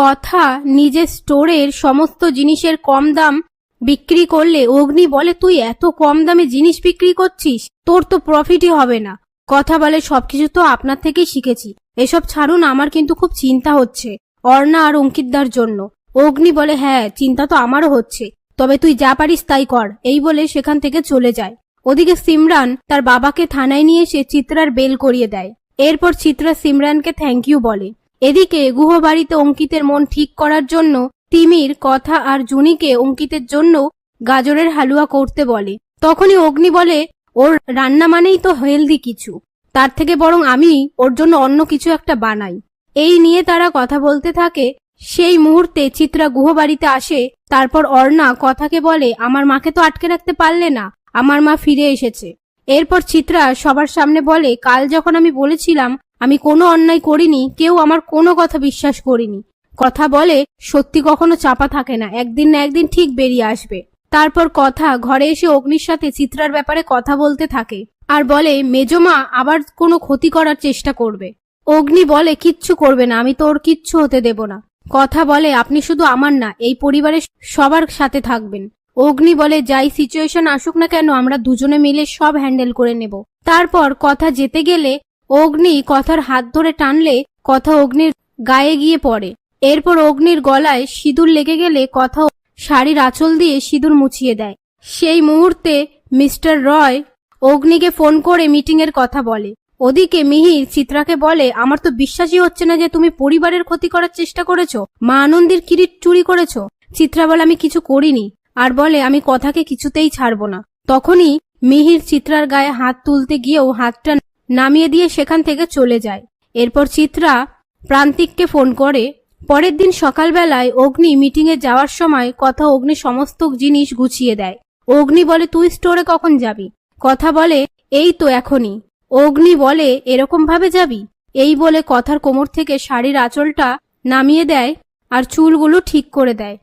কথা নিজের স্টোরের সমস্ত জিনিসের কম দাম বিক্রি করলে অগ্নি বলে, তুই এত কম দামে জিনিস বিক্রি করছিস? তোর তো প্রফিটই হবে না। কথা বলে, সবকিছু তো আপনার থেকেই শিখেছি। এসব ছাড়ুন, আমার কিন্তু খুব চিন্তা হচ্ছে অর্ণা আর অঙ্কিতদার জন্য। অগ্নি বলে হ্যাঁ চিন্তা তো আমারও হচ্ছে, তবে তুই যা পারিস তাই কর। এই বলে সেখান থেকে চলে যায়। ওদিকে সিমরান তার বাবাকে থানায় নিয়ে এসে চিত্রার বেল করিয়ে দেয়। এরপর চিত্রা সিমরানকে থ্যাংক ইউ বলে। এদিকে গুহবাড়িতে অঙ্কিতের মন ঠিক করার জন্য তিমির কথা আর জুনিকে অঙ্কিতের জন্য গাজরের হালুয়া করতে বলে। তখনই অগ্নি বলে, ওর রান্না মানেই তো হেলদি কিছু। তার থেকে বরং আমি ওর জন্য অন্য কিছু একটা বানাই। এই নিয়ে তারা কথা বলতে থাকে। সেই মুহূর্তে চিত্রা গুহবাড়িতে আসে। তারপর অর্ণা কথাকে বলে, আমার মাকে তো আটকে রাখতে পারলে না, আমার মা ফিরে এসেছে। এরপর চিত্রা সবার সামনে বলে, কাল যখন আমি বলেছিলাম আমি কোনো অন্যায় করিনি, কেউ আমার কোনো কথা বিশ্বাস করিনি। কথা বলে সত্যি কখনো চাপা থাকে না, একদিন না একদিন ঠিক বেরিয়ে আসবে। তারপর কথা, ঘরে এসে অগ্নির সাথে চিত্রার ব্যাপারে কথা বলতে থাকে। আর বলে, মেজমা, আবার কোনো ক্ষতি করার চেষ্টা করবে। অগ্নি বলে, কিচ্ছু করবে না, আমি তোর কিচ্ছু হতে দেব না। কথা বলে, আপনি শুধু আমার না, এই পরিবারের সবার সাথে থাকবেন। অগ্নি বলে, যাই সিচুয়েশন আসুক না কেন, আমরা দুজনে মিলে সব হ্যান্ডেল করে নেব। তারপর কথা যেতে গেলে অগ্নি কথার হাত ধরে টানলে কথা অগ্নির গায়ে গিয়ে পড়ে। এরপর অগ্নির গলায় সিঁদুর লেগে গেলে কথা শাড়ির আঁচল দিয়ে সিঁদুর মুছিয়ে দেয়। সেই মুহূর্তে মিস্টার রয় অগ্নিকে ফোন করে মিটিং এর কথা বলে। ওদিকে মিহির চিত্রাকে বলে, আমার তো বিশ্বাসই হচ্ছে না যে তুমি পরিবারের ক্ষতি করার চেষ্টা করেছ। মা আনন্দের কিরিট চুরি করেছ। চিত্রা বলে, আমি কিছু করিনি। আর বলে, আমি কথাকে কিছুতেই ছাড়বো না। তখনই মিহির চিত্রার গায়ে হাত তুলতে গিয়েও হাতটা নামিয়ে দিয়ে সেখান থেকে চলে যায়। এরপর চিত্রা প্রান্তিককে ফোন করে, পরের দিন সকালবেলায় অগ্নি মিটিংয়ে যাওয়ার সময় কথা অগ্নি সমস্ত জিনিস গুছিয়ে দেয়। অগ্নি বলে, তুই স্টোরে কখন যাবি? কথা বলে, এই তো এখনই। অগ্নি বলে এরকম ভাবে যাবি? এই বলে কথার কোমর থেকে শাড়ির আঁচলটা নামিয়ে দেয় আর চুলগুলো ঠিক করে দেয়।